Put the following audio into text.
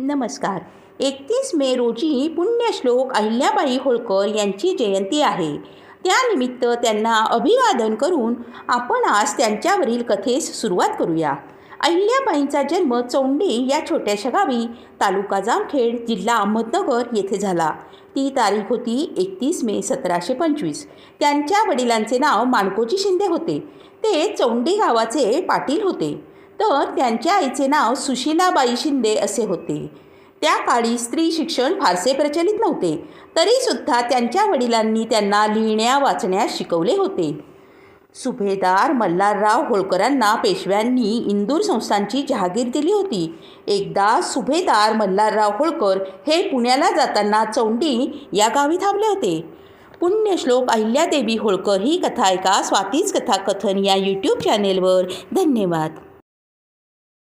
नमस्कार. एकतीस मे रोजी पुण्यश्लोक अहिल्याबाई होळकर यांची जयंती आहे. त्यानिमित्त त्यांना अभिवादन करून आपण आज त्यांच्यावरील कथेस सुरुवात करूया. अहिल्याबाईंचा जन्म चौंडी या छोट्याशा गावी तालुका जामखेड जिल्हा अहमदनगर येथे झाला. ती तारीख होती एकतीस मे सतराशे पंचवीस. त्यांच्या वडिलांचे नाव माणकोजी शिंदे होते. ते चौंडी गावाचे पाटील होते. तर त्यांच्या आईचे नाव सुशीलाबाई शिंदे असे होते. त्या काळी स्त्री शिक्षण फारसे प्रचलित नव्हते. तरीसुद्धा त्यांच्या वडिलांनी त्यांना लिहिण्या वाचण्यास शिकवले होते. सुभेदार मल्हारराव होळकरांना पेशव्यांनी इंदूर संस्थांची जहागीर दिली होती. एकदा सुभेदार मल्हारराव होळकर हे पुण्याला जाताना चौंडी या गावी थांबले होते. पुण्यश्लोक अहिल्यादेवी होळकर ही कथा ऐका. स्वातीच कथा कथन या यूट्यूब चॅनेलवर धन्यवाद.